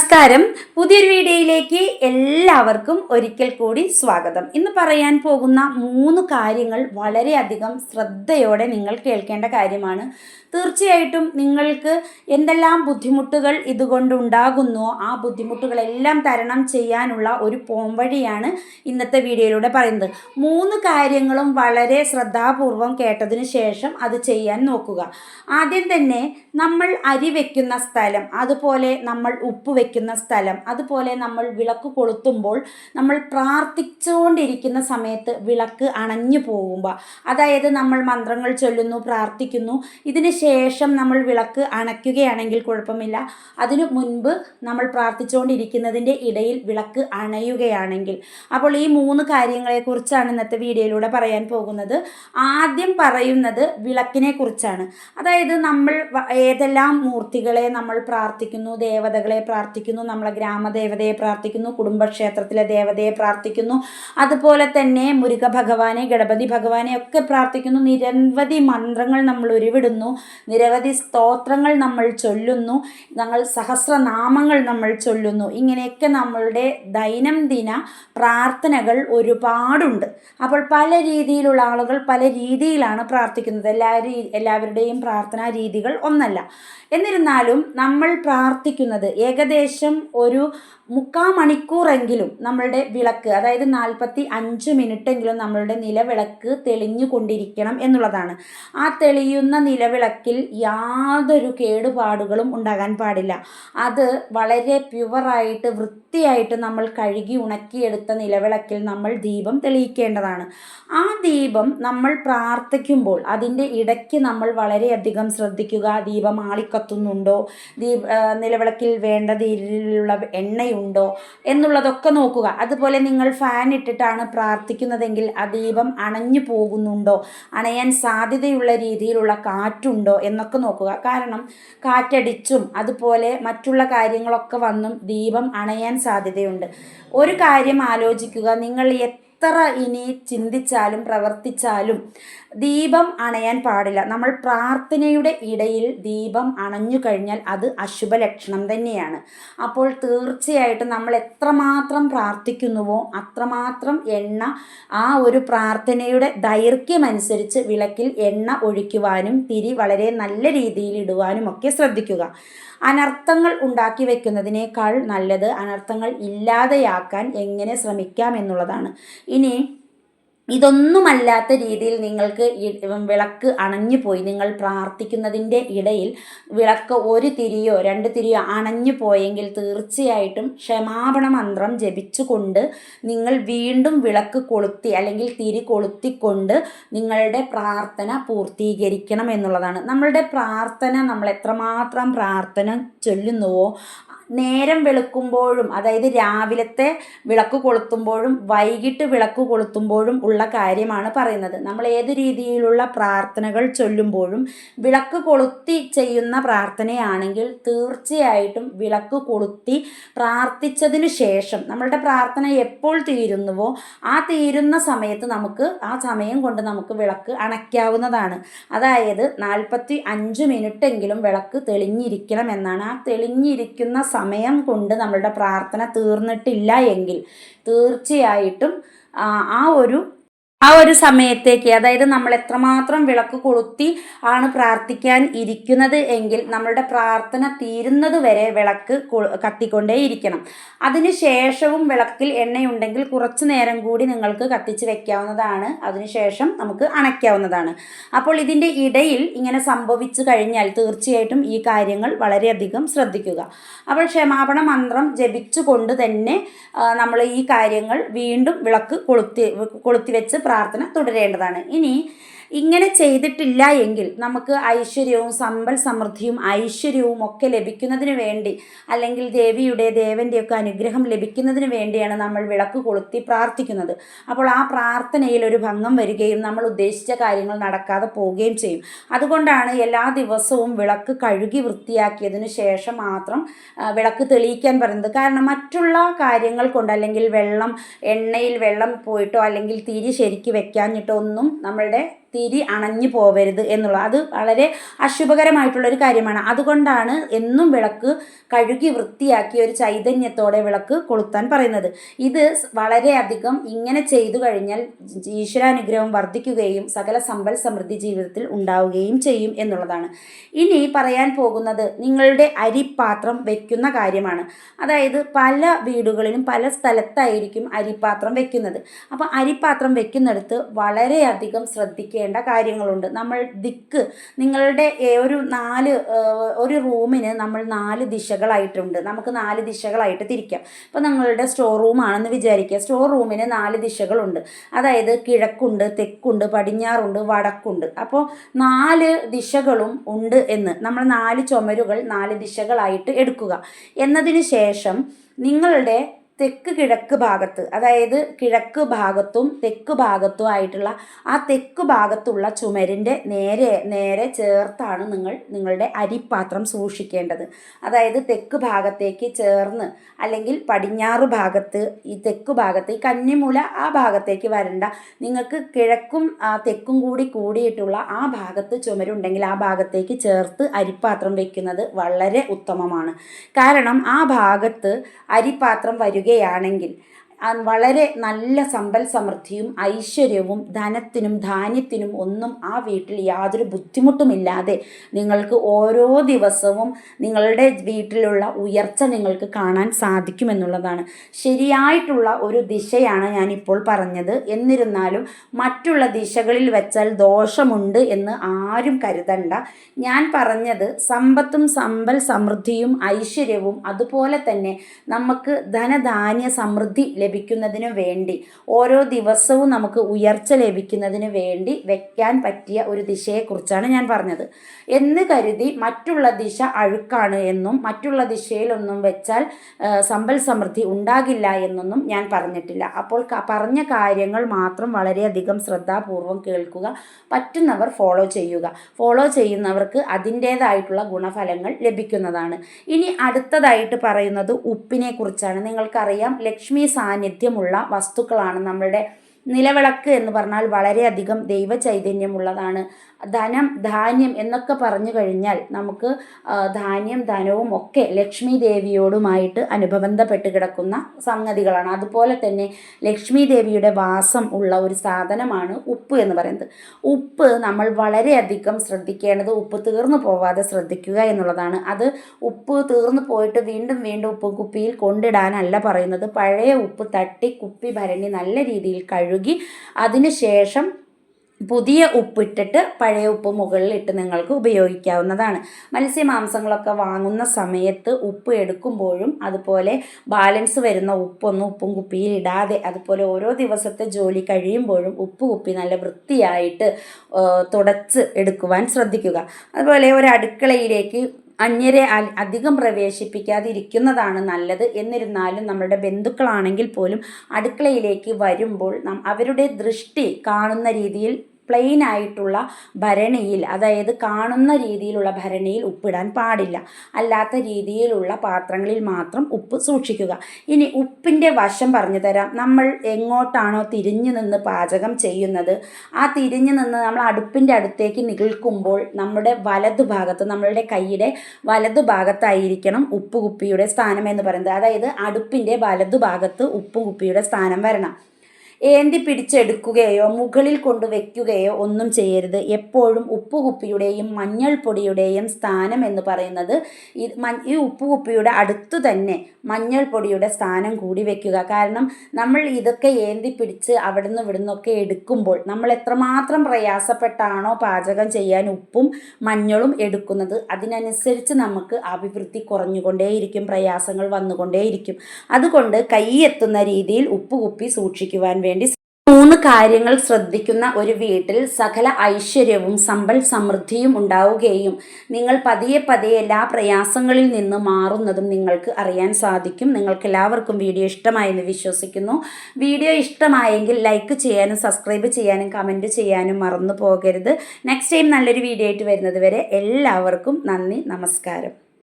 നമസ്കാരം. പുതിയൊരു വീഡിയോയിലേക്ക് എല്ലാവർക്കും ഒരിക്കൽ കൂടി സ്വാഗതം. ഇന്ന് പറയാൻ പോകുന്ന മൂന്ന് കാര്യങ്ങൾ വളരെയധികം ശ്രദ്ധയോടെ നിങ്ങൾ കേൾക്കേണ്ട കാര്യമാണ്. തീർച്ചയായിട്ടും നിങ്ങൾക്ക് എന്തെല്ലാം ബുദ്ധിമുട്ടുകൾ ഇതുകൊണ്ട് ഉണ്ടാകുന്നോ ആ ബുദ്ധിമുട്ടുകളെല്ലാം തരണം ചെയ്യാനുള്ള ഒരു പോംവഴിയാണ് ഇന്നത്തെ വീഡിയോയിലൂടെ പറയുന്നത്. മൂന്ന് കാര്യങ്ങളും വളരെ ശ്രദ്ധാപൂർവം കേട്ടതിന് ശേഷം അത് ചെയ്യാൻ നോക്കുക. ആദ്യം തന്നെ നമ്മൾ അരി വയ്ക്കുന്ന സ്ഥലം അതുപോലെ നമ്മൾ ഉപ്പ് വെക്കുന്ന സ്ഥലം. അതുപോലെ നമ്മൾ വിളക്ക് കൊളുത്തുമ്പോൾ നമ്മൾ പ്രാർത്ഥിച്ചുകൊണ്ടിരിക്കുന്ന സമയത്ത് വിളക്ക് അണഞ്ഞു പോകുമ്പോൾ അതായത് നമ്മൾ മന്ത്രങ്ങൾ ചൊല്ലുന്നു പ്രാർത്ഥിക്കുന്നു. ഇതിന് ശേഷം നമ്മൾ വിളക്ക് അണയ്ക്കുകയാണെങ്കിൽ കുഴപ്പമില്ല. അതിനു മുൻപ് നമ്മൾ പ്രാർത്ഥിച്ചുകൊണ്ടിരിക്കുന്നതിന്റെ ഇടയിൽ വിളക്ക് അണയുകയാണെങ്കിൽ. അപ്പോൾ ഈ മൂന്ന് കാര്യങ്ങളെക്കുറിച്ചാണ് ഇന്നത്തെ വീഡിയോയിലൂടെ പറയാൻ പോകുന്നത്. ആദ്യം പറയുന്നത് വിളക്കിനെ കുറിച്ചാണ് അതായത് നമ്മൾ ഏതെല്ലാം മൂർത്തികളെ നമ്മൾ പ്രാർത്ഥിക്കുന്നു ദേവതകളെ പ്രാർത്ഥിക്കുന്നു നമ്മളെ ഗ്രാമദേവതയെ പ്രാർത്ഥിക്കുന്നു കുടുംബക്ഷേത്രത്തിലെ ദേവതയെ പ്രാർത്ഥിക്കുന്നു. അതുപോലെ തന്നെ മുരുക ഭഗവാനെ ഗണപതി ഭഗവാനെ ഒക്കെ പ്രാർത്ഥിക്കുന്നു. നിരവധി മന്ത്രങ്ങൾ നമ്മൾ ഉരുവിടുന്നു നിരവധി സ്തോത്രങ്ങൾ നമ്മൾ ചൊല്ലുന്നു ഞങ്ങൾ സഹസ്രനാമങ്ങൾ നമ്മൾ ചൊല്ലുന്നു. ഇങ്ങനെയൊക്കെ നമ്മളുടെ ദൈനംദിന പ്രാർത്ഥനകൾ ഒരുപാടുണ്ട്. അപ്പോൾ പല രീതിയിലുള്ള ആളുകൾ പല രീതിയിലാണ് പ്രാർത്ഥിക്കുന്നത്. എല്ലാവരും എല്ലാവരുടെയും പ്രാർത്ഥനാ രീതികൾ ഒന്നല്ല. എന്നിരുന്നാലും നമ്മൾ പ്രാർത്ഥിക്കുന്നത് ഏകദേശം ഒരു മുക്കാ മണിക്കൂറെങ്കിലും നമ്മളുടെ വിളക്ക് അതായത് നാൽപ്പത്തി അഞ്ച് മിനിറ്റെങ്കിലും നമ്മളുടെ നിലവിളക്ക് തെളിഞ്ഞു കൊണ്ടിരിക്കണം എന്നുള്ളതാണ്. ആ തെളിയുന്ന നിലവിളക്കിൽ യാതൊരു കേടുപാടുകളും ഉണ്ടാകാൻ പാടില്ല. അത് വളരെ പ്യുവറായിട്ട് വൃത്തിയായിട്ട് നമ്മൾ കഴുകി ഉണക്കിയെടുത്ത നിലവിളക്കിൽ നമ്മൾ ദീപം തെളിയിക്കേണ്ടതാണ്. ആ ദീപം നമ്മൾ പ്രാർത്ഥിക്കുമ്പോൾ അതിന്റെ ഇടയ്ക്ക് നമ്മൾ വളരെയധികം ശ്രദ്ധിക്കുക. ദീപം ആളിക്കത്തുന്നുണ്ടോ ദീപ നിലവിളക്കിൽ വേണ്ട രീതിയിലുള്ള എണ്ണയുണ്ടോ എന്നുള്ളതൊക്കെ നോക്കുക. അതുപോലെ നിങ്ങൾ ഫാൻ ഇട്ടിട്ടാണ് പ്രാർത്ഥിക്കുന്നതെങ്കിൽ ആ ദീപം അണഞ്ഞു പോകുന്നുണ്ടോ? അണയാൻ സാധ്യതയുള്ള രീതിയിലുള്ള കാറ്റുണ്ടോ? എന്നൊക്കെ നോക്കുക. കാരണം കാറ്റടിച്ചും അതുപോലെ മറ്റുള്ള കാര്യങ്ങളൊക്കെ വന്നും ദീപം അണയാൻ സാധ്യതയുണ്ട്. ഒരു കാര്യം ആലോചിക്കുക. നിങ്ങൾ എത്ര ഇനി ചിന്തിച്ചാലും പ്രവർത്തിച്ചാലും ദീപം അണയാൻ പാടില്ല. നമ്മൾ പ്രാർത്ഥനയുടെ ഇടയിൽ ദീപം അണഞ്ഞു കഴിഞ്ഞാൽ അത് അശുഭ ലക്ഷണം തന്നെയാണ്. അപ്പോൾ തീർച്ചയായിട്ടും നമ്മൾ എത്രമാത്രം പ്രാർത്ഥിക്കുന്നുവോ അത്രമാത്രം എണ്ണ ആ ഒരു പ്രാർത്ഥനയുടെ ദൈർഘ്യമനുസരിച്ച് വിളക്കിൽ എണ്ണ ഒഴിക്കുവാനും തിരി വളരെ നല്ല രീതിയിൽ ഇടുവാനും ഒക്കെ ശ്രദ്ധിക്കുക. അനർത്ഥങ്ങൾ ഉണ്ടാക്കി വെക്കുന്നതിനേക്കാൾ നല്ലത് അനർത്ഥങ്ങൾ ഇല്ലാതെയാക്കാൻ എങ്ങനെ ശ്രമിക്കാം എന്നുള്ളതാണ്. ഇനി ഇതൊന്നുമല്ലാത്ത രീതിയിൽ നിങ്ങൾക്ക് വിളക്ക് അണഞ്ഞു പോയി. നിങ്ങൾ പ്രാർത്ഥിക്കുന്നതിന്റെ ഇടയിൽ വിളക്ക് ഒരു തിരിയോ രണ്ട് തിരിയോ അണഞ്ഞു പോയെങ്കിൽ തീർച്ചയായിട്ടും ക്ഷമാപണ മന്ത്രം ജപിച്ചുകൊണ്ട് നിങ്ങൾ വീണ്ടും വിളക്ക് കൊളുത്തി അല്ലെങ്കിൽ തിരി കൊളുത്തിക്കൊണ്ട് നിങ്ങളുടെ പ്രാർത്ഥന പൂർത്തീകരിക്കണം എന്നുള്ളതാണ്. നമ്മളുടെ പ്രാർത്ഥന നമ്മൾ എത്രമാത്രം പ്രാർത്ഥന ചൊല്ലുന്നുവോ നേരം വെളുക്കുമ്പോഴും അതായത് രാവിലത്തെ വിളക്ക് കൊളുത്തുമ്പോഴും വൈകിട്ട് വിളക്ക് കൊളുത്തുമ്പോഴും ഉള്ള കാര്യമാണ് പറയുന്നത്. നമ്മൾ ഏത് രീതിയിലുള്ള പ്രാർത്ഥനകൾ ചൊല്ലുമ്പോഴും വിളക്ക് കൊളുത്തി ചെയ്യുന്ന പ്രാർത്ഥനയാണെങ്കിൽ തീർച്ചയായിട്ടും വിളക്ക് കൊളുത്തി പ്രാർത്ഥിച്ചതിന് ശേഷം നമ്മളുടെ പ്രാർത്ഥന എപ്പോൾ തീരുന്നുവോ ആ തീരുന്ന സമയത്ത് നമുക്ക് ആ സമയം കൊണ്ട് നമുക്ക് വിളക്ക് അണയ്ക്കാവുന്നതാണ്. അതായത് നാൽപ്പത്തി അഞ്ച് മിനിറ്റെങ്കിലും വിളക്ക് തെളിഞ്ഞിരിക്കണം എന്നാണ്. ആ തെളിഞ്ഞിരിക്കുന്ന സമയം കൊണ്ട് നമ്മളുടെ പ്രാർത്ഥന തീർന്നിട്ടില്ല എങ്കിൽ തീർച്ചയായിട്ടും ആ ഒരു ആ ഒരു സമയത്തേക്ക് അതായത് നമ്മൾ എത്രമാത്രം വിളക്ക് കൊളുത്തി ആണ് പ്രാർത്ഥിക്കാൻ ഇരിക്കുന്നത് എങ്കിൽ നമ്മളുടെ പ്രാർത്ഥന തീരുന്നത് വരെ വിളക്ക് കത്തിക്കൊണ്ടേയിരിക്കണം. അതിന് ശേഷവും വിളക്കിൽ എണ്ണയുണ്ടെങ്കിൽ കുറച്ച് നേരം കൂടി നിങ്ങൾക്ക് കത്തിച്ച് വെക്കാവുന്നതാണ്. അതിനുശേഷം നമുക്ക് അണയ്ക്കാവുന്നതാണ്. അപ്പോൾ ഇതിന്റെ ഇടയിൽ ഇങ്ങനെ സംഭവിച്ചു കഴിഞ്ഞാൽ തീർച്ചയായിട്ടും ഈ കാര്യങ്ങൾ വളരെയധികം ശ്രദ്ധിക്കുക. അപ്പോൾ ക്ഷമാപണ മന്ത്രം ജപിച്ചുകൊണ്ട് തന്നെ നമ്മൾ ഈ കാര്യങ്ങൾ വീണ്ടും വിളക്ക് കൊളുത്തി കൊളുത്തി വെച്ച് പ്രാർത്ഥന തുടരേണ്ടതാണ്. ഇനി ഇങ്ങനെ ചെയ്തിട്ടില്ല എങ്കിൽ നമുക്ക് ഐശ്വര്യവും സമ്പൽ സമൃദ്ധിയും ഐശ്വര്യവും ഒക്കെ ലഭിക്കുന്നതിന് വേണ്ടി അല്ലെങ്കിൽ ദേവിയുടെ ദേവന്റെയൊക്കെ അനുഗ്രഹം ലഭിക്കുന്നതിന് വേണ്ടിയാണ് നമ്മൾ വിളക്ക് കൊളുത്തി പ്രാർത്ഥിക്കുന്നത്. അപ്പോൾ ആ പ്രാർത്ഥനയിൽ ഒരു ഭംഗം വരികയും നമ്മൾ ഉദ്ദേശിച്ച കാര്യങ്ങൾ നടക്കാതെ പോവുകയും ചെയ്യും. അതുകൊണ്ടാണ് എല്ലാ ദിവസവും വിളക്ക് കഴുകി വൃത്തിയാക്കിയതിന് ശേഷം മാത്രം വിളക്ക് തെളിയിക്കാൻ പറയുന്നത്. കാരണം മറ്റുള്ള കാര്യങ്ങൾ കൊണ്ട് അല്ലെങ്കിൽ വെള്ളം എണ്ണയിൽ വെള്ളം പോയിട്ടോ അല്ലെങ്കിൽ തിരി ശരിക്ക് വെക്കാഞ്ഞിട്ടോ ഒന്നും നമ്മളുടെ തിരി അണഞ്ഞു പോവരുത് എന്നുള്ളത് അത് വളരെ അശുഭകരമായിട്ടുള്ളൊരു കാര്യമാണ്. അതുകൊണ്ടാണ് എന്നും വിളക്ക് കഴുകി വൃത്തിയാക്കി ഒരു ചൈതന്യത്തോടെ വിളക്ക് കൊളുത്താൻ പറയുന്നത്. ഇത് വളരെയധികം ഇങ്ങനെ ചെയ്തു കഴിഞ്ഞാൽ ഈശ്വരാനുഗ്രഹം വർദ്ധിക്കുകയും സകല സമ്പൽ സമൃദ്ധി ജീവിതത്തിൽ ഉണ്ടാവുകയും ചെയ്യും എന്നുള്ളതാണ്. ഇനി പറയാൻ പോകുന്നത് നിങ്ങളുടെ അരിപ്പാത്രം വെക്കുന്ന കാര്യമാണ്. അതായത് പല വീടുകളിലും പല സ്ഥലത്തായിരിക്കും അരിപ്പാത്രം വെക്കുന്നത്. അപ്പോൾ അരിപ്പാത്രം വെക്കുന്നിടത്ത് വളരെയധികം ശ്രദ്ധിക്കേണ്ട കാര്യങ്ങളുണ്ട്. നമ്മൾ ദിക്ക് നിങ്ങളുടെ ഒരു നാല് ഒരു റൂമിന് നമ്മൾ നാല് ദിശകളായിട്ടുണ്ട്. നമുക്ക് നാല് ദിശകളായിട്ട് തിരിക്കാം. ഇപ്പോൾ നിങ്ങളുടെ സ്റ്റോർ റൂമാണെന്ന് വിചാരിക്കുക. സ്റ്റോർ റൂമിന് നാല് ദിശകളുണ്ട്. അതായത് കിഴക്കുണ്ട് തെക്കുണ്ട് പടിഞ്ഞാറുണ്ട് വടക്കുണ്ട്. അപ്പോൾ നാല് ദിശകളും ഉണ്ട് എന്ന്. നമ്മൾ നാല് ചുമരുകൾ നാല് ദിശകളായിട്ട് എടുക്കുക. എന്നതിന് ശേഷം നിങ്ങളുടെ തെക്ക് കിഴക്ക് ഭാഗത്ത് അതായത് കിഴക്ക് ഭാഗത്തും തെക്ക് ഭാഗത്തും ആയിട്ടുള്ള ആ തെക്ക് ഭാഗത്തുള്ള ചുമരിന്റെ നേരെ നേരെ ചേർത്താണ് നിങ്ങൾ നിങ്ങളുടെ അരിപ്പാത്രം സൂക്ഷിക്കേണ്ടത്. അതായത് തെക്ക് ഭാഗത്തേക്ക് ചേർന്ന് അല്ലെങ്കിൽ പടിഞ്ഞാറ് ഭാഗത്ത് ഈ തെക്ക് ഭാഗത്ത് ഈ കന്നിമൂല ആ ഭാഗത്തേക്ക് വരണ്ട. നിങ്ങൾക്ക് കിഴക്കും തെക്കും കൂടി കൂടിയിട്ടുള്ള ആ ഭാഗത്ത് ചുമരുണ്ടെങ്കിൽ ആ ഭാഗത്തേക്ക് ചേർത്ത് അരിപ്പാത്രം വയ്ക്കുന്നത് വളരെ ഉത്തമമാണ്. കാരണം ആ ഭാഗത്ത് അരിപ്പാത്രം വരികയാണെങ്കിൽ വളരെ നല്ല സമ്പൽ സമൃദ്ധിയും ഐശ്വര്യവും ധനത്തിനും ധാന്യത്തിനും ഒന്നും ആ വീട്ടിൽ യാതൊരു ബുദ്ധിമുട്ടുമില്ലാതെ നിങ്ങൾക്ക് ഓരോ ദിവസവും നിങ്ങളുടെ വീട്ടിലുള്ള ഉയർച്ച നിങ്ങൾക്ക് കാണാൻ സാധിക്കുമെന്നുള്ളതാണ്. ശരിയായിട്ടുള്ള ഒരു ദിശയാണ് ഞാനിപ്പോൾ പറഞ്ഞത്. എന്നിരുന്നാലും മറ്റുള്ള ദിശകളിൽ വെച്ചാൽ ദോഷമുണ്ട് എന്ന് ആരും കരുതണ്ട. ഞാൻ പറഞ്ഞത് സമ്പത്തും സമ്പൽ സമൃദ്ധിയും ഐശ്വര്യവും അതുപോലെ തന്നെ നമുക്ക് ധനധാന്യ സമൃദ്ധി ലഭിക്കുന്നതിന് വേണ്ടി. ഓരോ ദിവസവും നമുക്ക് ഉയർച്ച ലഭിക്കുന്നതിന് വേണ്ടി വെക്കാൻ പറ്റിയ ഒരു ദിശയെക്കുറിച്ചാണ് ഞാൻ പറഞ്ഞത്. എന്ന് കരുതി മറ്റുള്ള ദിശ അഴുക്കാണ് എന്നും മറ്റുള്ള ദിശയിലൊന്നും വെച്ചാൽ സമ്പൽ സമൃദ്ധി ഉണ്ടാകില്ല എന്നൊന്നും ഞാൻ പറഞ്ഞിട്ടില്ല. അപ്പോൾ പറഞ്ഞ കാര്യങ്ങൾ മാത്രം വളരെയധികം ശ്രദ്ധാപൂർവം കേൾക്കുക പറ്റുന്നവർ ഫോളോ ചെയ്യുക. ഫോളോ ചെയ്യുന്നവർക്ക് അതിന്റേതായിട്ടുള്ള ഗുണഫലങ്ങൾ ലഭിക്കുന്നതാണ്. ഇനി അടുത്തതായിട്ട് പറയുന്നത് ഉപ്പിനെ കുറിച്ചാണ് നിങ്ങൾക്കറിയാം ലക്ഷ്മി സാന്നിധ്യമുള്ള വസ്തുക്കളാണ് നമ്മളുടെ നിലവിളക്ക് എന്ന് പറഞ്ഞാൽ വളരെയധികം ദൈവ ചൈതന്യമുള്ളതാണ്. ധനം ധാന്യം എന്നൊക്കെ പറഞ്ഞു കഴിഞ്ഞാൽ നമുക്ക് ധാന്യം ധനവും ഒക്കെ ലക്ഷ്മി ദേവിയോടുമായിട്ട് അനുബന്ധപ്പെട്ട് കിടക്കുന്ന സംഗതികളാണ്. അതുപോലെ തന്നെ ലക്ഷ്മി ദേവിയുടെ വാസം ഉള്ള ഒരു സാധനമാണ് ഉപ്പ് എന്ന് പറയുന്നത്. ഉപ്പ് നമ്മൾ വളരെയധികം ശ്രദ്ധിക്കേണ്ടത് ഉപ്പ് തീർന്നു പോവാതെ ശ്രദ്ധിക്കുക എന്നുള്ളതാണ്. അത് ഉപ്പ് തീർന്നു പോയിട്ട് വീണ്ടും വീണ്ടും ഉപ്പ് കുപ്പിയിൽ കൊണ്ടിടാനല്ല പറയുന്നത്. പഴയ ഉപ്പ് തട്ടി കുപ്പി ഭരണി നല്ല രീതിയിൽ കഴുകി അതിനുശേഷം പുതിയ ഉപ്പിട്ടിട്ട് പഴയ ഉപ്പ് മുകളിലിട്ട് നിങ്ങൾക്ക് ഉപയോഗിക്കാവുന്നതാണ്. മത്സ്യമാംസങ്ങളൊക്കെ വാങ്ങുന്ന സമയത്ത് ഉപ്പ് എടുക്കുമ്പോഴും അതുപോലെ ബാലൻസ് വരുന്ന ഉപ്പൊന്നും ഉപ്പും കുപ്പിയിൽ ഇടാതെ അതുപോലെ ഓരോ ദിവസത്തെ ജോലി കഴിയുമ്പോഴും ഉപ്പ് കുപ്പി നല്ല വൃത്തിയായിട്ട് തുടച്ച് എടുക്കുവാൻ ശ്രദ്ധിക്കുക. അതുപോലെ ഒരു അടുക്കളയിലേക്ക് അന്യരെ അധികം പ്രവേശിപ്പിക്കാതിരിക്കുന്നതാണ് നല്ലത്. എന്നിരുന്നാലും നമ്മളുടെ ബന്ധുക്കളാണെങ്കിൽ പോലും അടുക്കളയിലേക്ക് വരുമ്പോൾ അവരുടെ ദൃഷ്ടി കാണുന്ന രീതിയിൽ പ്ലെയിൻ ആയിട്ടുള്ള ഭരണിയിൽ അതായത് കാണുന്ന രീതിയിലുള്ള ഭരണിയിൽ ഉപ്പിടാൻ പാടില്ല. അല്ലാത്ത രീതിയിലുള്ള പാത്രങ്ങളിൽ മാത്രം ഉപ്പ് സൂക്ഷിക്കുക. ഇനി ഉപ്പിന്റെ വശം പറഞ്ഞു തരാം. നമ്മൾ എങ്ങോട്ടാണോ തിരിഞ്ഞു നിന്ന് പാചകം ചെയ്യുന്നത് ആ തിരിഞ്ഞു നിന്ന് നമ്മൾ അടുപ്പിന്റെ അടുത്തേക്ക് നിൽക്കുമ്പോൾ നമ്മുടെ വലതുഭാഗത്ത് നമ്മളുടെ കൈയുടെ വലതുഭാഗത്തായിരിക്കണം ഉപ്പ് കുപ്പിയുടെ സ്ഥാനം എന്ന് പറയുന്നത്. അതായത് അടുപ്പിന്റെ വലതുഭാഗത്ത് ഉപ്പ് കുപ്പിയുടെ സ്ഥാനം വരണം. ഏന്തി പിടിച്ചെടുക്കുകയോ മുകളിൽ കൊണ്ട് വയ്ക്കുകയോ ഒന്നും ചെയ്യരുത്. എപ്പോഴും ഉപ്പുകുപ്പിയുടെയും മഞ്ഞൾപ്പൊടിയുടെയും സ്ഥാനം എന്ന് പറയുന്നത് ഈ ഉപ്പുകുപ്പിയുടെ അടുത്തു തന്നെ മഞ്ഞൾപ്പൊടിയുടെ സ്ഥാനം കൂടി വയ്ക്കുക കാരണം നമ്മൾ ഇതൊക്കെ ഏന്തി പിടിച്ച് അവിടുന്ന് ഇവിടുന്നൊക്കെ എടുക്കുമ്പോൾ നമ്മൾ എത്രമാത്രം പ്രയാസപ്പെട്ടാണോ പാചകം ചെയ്യാൻ ഉപ്പും മഞ്ഞളും എടുക്കുന്നത്. അതിനനുസരിച്ച് നമുക്ക് അഭിവൃദ്ധി കുറഞ്ഞുകൊണ്ടേയിരിക്കും പ്രയാസങ്ങൾ വന്നുകൊണ്ടേയിരിക്കും. അതുകൊണ്ട് കൈയെത്തുന്ന രീതിയിൽ ഉപ്പുകുപ്പി സൂക്ഷിക്കുവാൻ വേണ്ടി മൂന്ന് കാര്യങ്ങൾ ശ്രദ്ധിക്കുന്ന ഒരു വീട്ടിൽ സകല ഐശ്വര്യവും സമ്പൽ സമൃദ്ധിയും ഉണ്ടാവുകയും നിങ്ങൾ പതിയെ പതിയെ എല്ലാ പ്രയാസങ്ങളിൽ നിന്ന് മാറുന്നതും നിങ്ങൾക്ക് അറിയാൻ സാധിക്കും. നിങ്ങൾക്ക് എല്ലാവർക്കും വീഡിയോ ഇഷ്ടമായെന്ന് വിശ്വസിക്കുന്നു. വീഡിയോ ഇഷ്ടമായെങ്കിൽ ലൈക്ക് ചെയ്യാനും സബ്സ്ക്രൈബ് ചെയ്യാനും കമന്റ് ചെയ്യാനും മറന്നു പോകരുത്. നെക്സ്റ്റ് ടൈം നല്ലൊരു വീഡിയോ ആയിട്ട് വരുന്നത് വരെ എല്ലാവർക്കും നന്ദി നമസ്കാരം.